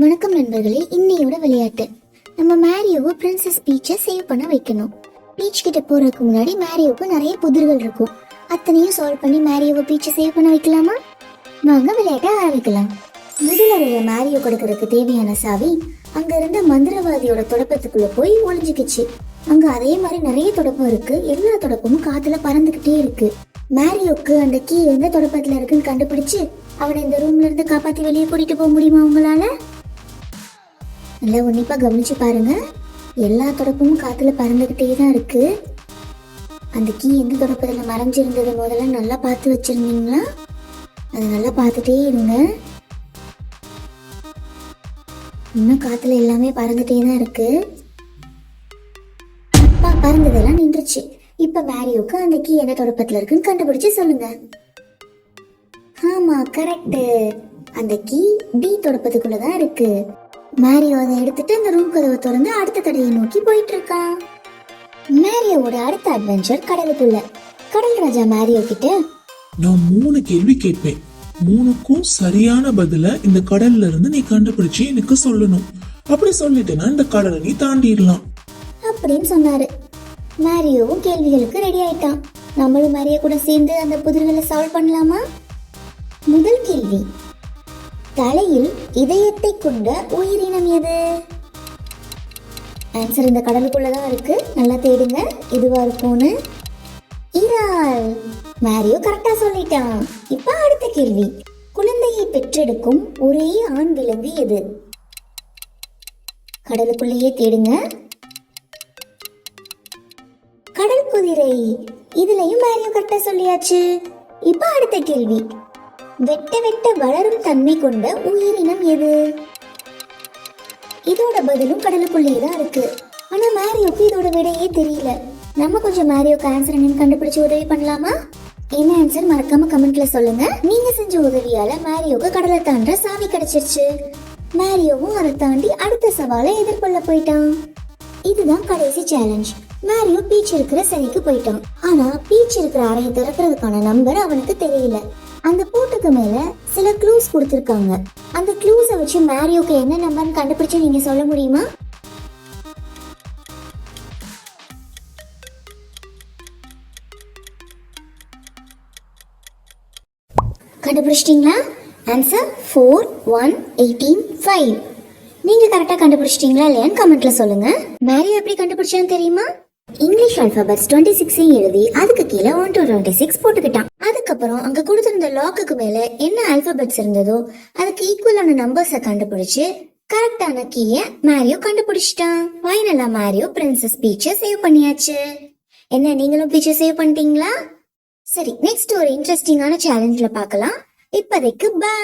வணக்கம் நண்பர்களே இன்னையோட விளையாட்டு. நம்ம மேரியோவை பிரின்சஸ் பீச்சை சேவ் பண்ண வைக்கணும். பீச் கிட்ட போறதுக்கு முன்னாடி மேரியோவுக்கு நிறைய புதிர்கள் இருக்கும். அத்தனையும் சால்வ் பண்ணி மேரியோவை பீச்சை சேவ் பண்ண வைக்கலாமா? வாங்க விளையாட்ட ஆரம்பிக்கலாம். முதல் அறையில மேரியோ கொடுக்கறதுக்கு தேவையான சாவி அங்க இருந்த மந்திரவாதியோட தொடப்பத்துக்குள்ள போய் ஒளிஞ்சுக்கிச்சு. அங்க அதே மாதிரி நிறைய தொடப்பம் இருக்கு. எல்லா தொடப்பமும் காத்துல பறந்துகிட்டே இருக்கு. மேரியோக்கு அந்த கீ எந்த தொடப்பத்துல இருக்குன்னு கண்டுபிடிச்சு அவனை இந்த ரூம்ல இருந்து காப்பாத்தி வெளியே கூட்டிட்டு போக முடியுமா உங்களால? நல்லா உன்னிப்பாக கவனிச்சு பாருங்கள் எல்லா தொடப்பும் காற்றுல பறந்துகிட்டே தான் இருக்குது அந்த கீ எந்த தொடப்பதில் மறைஞ்சிருந்தது முதல்ல நல்லா பார்த்து வச்சிருந்தீங்களா? அதை நல்லா பார்த்துட்டே இருங்க. இன்னும் காற்றுல எல்லாமே பறந்துட்டே தான் இருக்குது அப்பா பறந்ததெல்லாம் நின்றுச்சு. இப்போ மேரியோக்கு அந்த கீ எந்த தொடப்பத்தில் இருக்குன்னு கண்டுபிடிச்சு சொல்லுங்கள் ஆமாம் கரெக்டு அந்த கீ டி தொடப்பத்துக்குள்ளே தான் இருக்குது மேரியோ அதை எடுத்துட்டு அந்த ரூம் கதவை திறந்து அடுத்த தடையை நோக்கி போயிட்டு இருக்கான் மேரியோவோட அடுத்த அட்வென்ச்சர் கடலுக்குள்ள. கடல் ராஜா மேரியோ கிட்ட நான் மூணு கேள்வி கேட்பேன். மூணுக்கும் சரியான பதில இந்த கடல்ல இருந்து நீ கண்டுபிடிச்சு எனக்கு சொல்லணும். அப்படி சொல்லிட்டேன்னா இந்த கடலை நீ தாண்டிடலாம். அப்படின்னு சொன்னாரு. மேரியோவும் கேள்விகளுக்கு ரெடி ஆயிட்டான். நம்மளும் மேரியோ கூட சேர்ந்து அந்த புதிர்களை சால்வ் பண்ணலாமா? முதல் கேள்வி தலையில் இதயத்தை கொண்ட உயிரினம் எது? ஆன்சர் இந்த கடலுக்குள்ளதான் இருக்கு. நல்லா தேடுங்க. இதுவா இருக்கும்னு? இறால். மேரியோ கரெக்டா சொல்லிட்டான். இப்ப அடுத்த கேள்வி. குழந்தையை பெற்றெடுக்கும் ஒரே ஆண் விலங்கு எது? கடலுக்குள்ளேயே தேடுங்க. கடல் குதிரை. இதுலயும் மேரியோ கரெக்டா சொல்லியாச்சு. இப்ப அடுத்த கேள்வி. வெட்ட வெட்ட வளரும் தன்மை கொண்ட உயிரினம் எது? இதோட பதிலும் கடலுக்குள்ளேயே தான் இருக்கு. ஆனா மேரியோக்கு இதோட விடையே தெரியல. நம்ம கொஞ்சம் மேரியோக்கு ஆன்சர் என்னன்னு கண்டுபிடிச்சு உதவி பண்ணலாமா? என்ன ஆன்சர் மறக்காம கமெண்ட்ல சொல்லுங்க. நீங்க செஞ்ச உதவியால மேரியோக்கு கடலை தாண்ட சாவி கிடைச்சிருச்சு. மேரியோவும் அதை தாண்டி அடுத்த சவாலை எதிர்கொள்ள போயிட்டான். இதுதான் கடைசி சேலஞ்ச் மேரியோ பீச் இருக்கிற சிறைக்கு போயிட்டான். ஆனா பீச் இருக்கிற அறையை திறக்கிறதுக்கான நம்பர் அவனுக்கு தெரியல. அந்த பூட்டுக்கு மேல சில க்ளூஸ் கொடுத்திருக்காங்க. அந்த க்ளூஸை வச்சு மேரியோக்கு என்ன நம்பர்னு கண்டுபிடிச்சு நீங்க சொல்ல முடியுமா? கண்டுபிடிச்சிட்டீங்களா? Answer four one eighteen five நீங்க கரெக்டா கண்டுபிடிச்சிட்டீங்களா இல்லையான்னு கமெண்ட்ல சொல்லுங்க. மேரியோ எப்படி கண்டுபிடிச்சான்னு தெரியுமா? இங்கிலீஷ் ஆல்பபெட்ஸ் டுவெண்ட்டி சிக்ஸையும் எழுதி அதுக்கு கீழே ஒன் டு டுவெண்ட்டி சிக்ஸ் போட்டுக்கிட்டான். அதுக்கப்புறம் அங்க கொடுத்திருந்த லாக்குக்கு மேல என்ன ஆல்பபெட்ஸ் இருந்ததோ அதுக்கு ஈக்குவலான நம்பர்ஸை கண்டுபிடிச்சு கரெக்டான கீய மேரியோ கண்டுபிடிச்சிட்டான். ஃபைனலா மேரியோ பிரின்சஸ் பீச்சை சேவ் பண்ணியாச்சு. என்ன நீங்களும் பீச்சை சேவ் பண்ணிட்டீங்களா? சரி நெக்ஸ்ட் ஒரு இன்ட்ரெஸ்டிங்கான சேலஞ்சில் பார்க்கலாம். இப்போதைக்கு பை